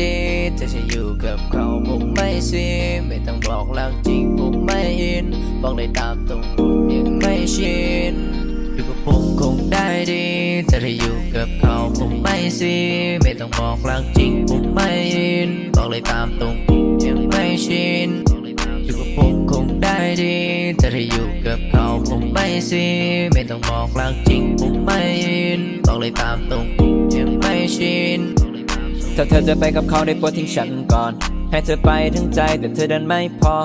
ดีแต่จะอยู่กับเขาผมไม่ซีไม่ต้องบอกรักจริงผมไม่อินบอกเลยตามตรงผมยังไม่ชินอยู่กับผมคงได้ดีแต่ถ้าอยู่กับเขาผมไม่ซีไม่ต้องบอกรักจริงผมไม่อินบอกเลยตามตรงผมยังไม่ชินอยู่กับผมคงได้ดีแต่ถ้าอยู่กับเขาผมไม่ซีไม่ต้องบอกรักจริงผมไม่อินบอกเลยตามตรงผมยังไม่ชิน ถ้าเธอจะไปกับเขาได้โปรดทิ้งฉันก่อน ให้เธอไปทั้งใจแต่เธอดันไม่พอ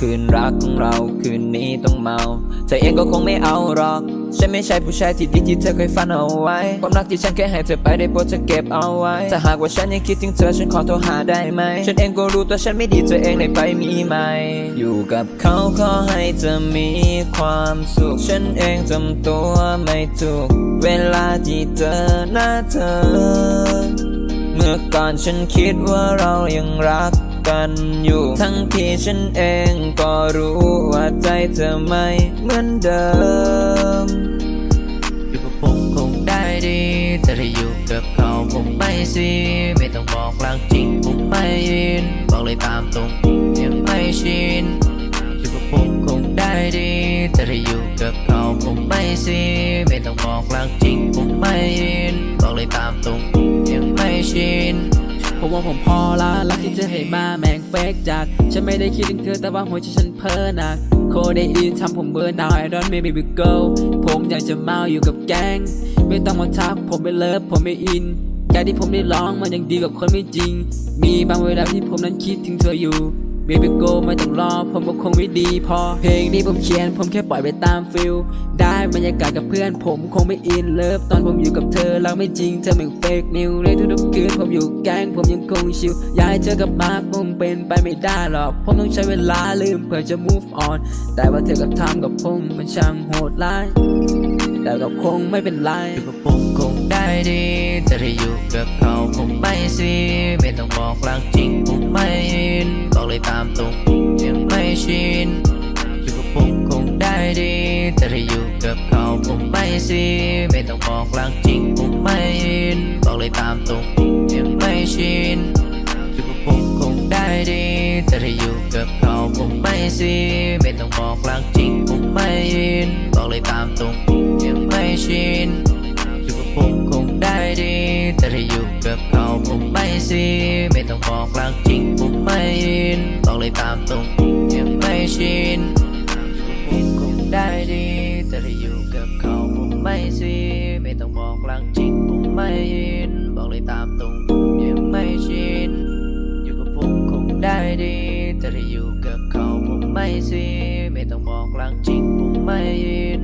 คืนรักของเราคืนนี้ต้องเมาเธอเองก็คงไม่เอาหรอก ฉันไม่ใช่ผู้ชายที่ดีที่เธอเคยฝันเอาไว้ ความรักที่ฉันเคยให้เธอไปได้โปรดจะเก็บเอาไว้ ถ้าหากว่าฉันยังคิดถึงเธอฉันขอโทรหาได้ไหม ฉันเองก็รู้ตัวฉันไม่ดีเธอเองได้ไปมีไหม อยู่กับเขาขอให้เธอมีความสุข ฉันเองจำตัวไม่ถูก เวลาที่เจอหน้าเธอ มื่อก่อนฉันคิดว่าเรายังรักกันอยู่ ทั้งที่ฉันเองก็รู้ว่าใจเธอไม่เหมือนเดิม อยู่กับผมคงได้ดี แต่ถ้าอยู่กับเขาผมไม่ซีไม่ต้องบอกรักจริงผมไม่อิน บอกเลยตามตรงยังไม่ชินอยู่กับผมคงได้ดี แต่ถ้าอยู่กับเขาผมไม่ซีไม่ต้องบอกรักจริงผมไม่อิน บอกเลยตามตรง ผมว่าผมพอละรักที่เธอให้มาแม่งเฟกจัด ฉันไม่ได้คิดถึงเธอแต่ว่าหัวใจฉันเพ้อหนักโคได้อินทำผมเบื่อหน่าย don't make me be go ผมอยากจะเมาอยู่กับแก๊งไม่ต้องมาทักผมไม่เลิฟผมไม่อินการที่ผมได้ร้องมันยังดีกับคนไม่จริง มีบางเวลาที่ผมนั้นคิดถึงเธออยู่ Baby go ไม่ต้องรอผมก็คงไม่ดีพอ เพลงนี้ผมเขียนผมแค่ปล่อยไปตามฟิลได้บรรยากาศกับเพื่อนผมคงไม่อินเลิฟตอนผมอยู่กับเธอเราไม่จริงเธอเหมือนเฟกนิวเลยทุกๆคืนผมอยู่แก๊งผมยังคงชิลอยากให้เธอกลับมาคงเป็นไปไม่ได้หรอกผมต้องใช้เวลาลืมเพื่อจะ move on แต่ว่าเธอกับทำกับผมมันช่างโหดร้ายแต่ก็คงไม่เป็นไรอยู่กับผมคงได้ดีแต่ถ้าอยู่กับเขาผมไม่ซีไม่ต้องบอกรักจ ผมไม่ซีไม่ต้องบอกรักจริงผมไม่อิน บอกเลยตามตรงผมยังไม่ชินอยู่กับผมคงได้ดีแต่ถ้าอยู่กับเขาผมไม่ซีไม่ต้องบอกรักจริงผมไม่อิน บอกเลยตามตรงผมยังไม่ชินอยู่กับผมคงได้ดี แต่ถ้าอยู่กับเขาผมไม่ซีไม่ต้องบอกรักจริงผมไม่อิน บอกเลยตามตรง ต้องบอกลังจริงผมไม่ยิน บอกเลยตามตรงผมยังไม่ชิน อยู่กับผมคงได้ดีแต่ถ้าอยู่กับเขาผมไม่ซีไม่ต้องบอกลังจริงผมไม่ยิน